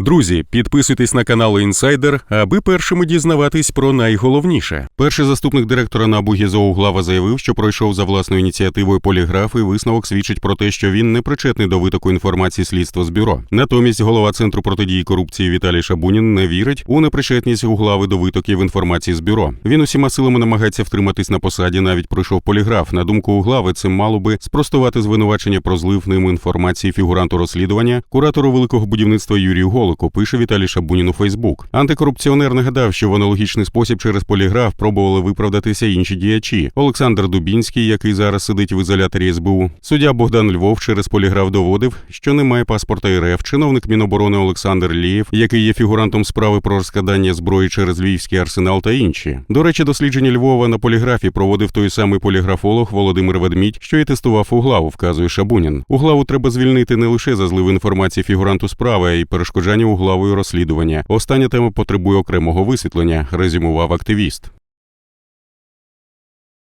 Друзі, підписуйтесь на канал Інсайдер, аби першими дізнаватись про найголовніше. Перший заступник директора НАБУ Гізо Углава заявив, що пройшов за власною ініціативою поліграф, і висновок свідчить про те, що він не причетний до витоку інформації слідства з бюро. Натомість голова центру протидії корупції Віталій Шабунін не вірить у непричетність Углави до витоків інформації з бюро. Він усіма силами намагається втриматись на посаді, навіть пройшов поліграф. На думку Углави, це мало би спростувати звинувачення про злив ним інформації фігуранту розслідування, куратору великого будівництва Юрію Голику, пише Віталій Шабунін у Фейсбук. Антикорупціонер нагадав, що в аналогічний спосіб через поліграф пробували виправдатися інші діячі. Олександр Дубінський, який зараз сидить в ізоляторі СБУ, суддя Богдан Львов через поліграф доводив, що немає паспорта РФ, чиновник Міноборони Олександр Лієв, який є фігурантом справи про розкрадання зброї через Львівський арсенал та інші. До речі, дослідження Львова на поліграфі проводив той самий поліграфолог Володимир Ведмідь, що й тестував углаву, вказує Шабунін. Углаву треба звільнити не лише за злив інформації фігуранту справи, а й перешкоджання углавою розслідування. Остання тема потребує окремого висвітлення, резюмував активіст.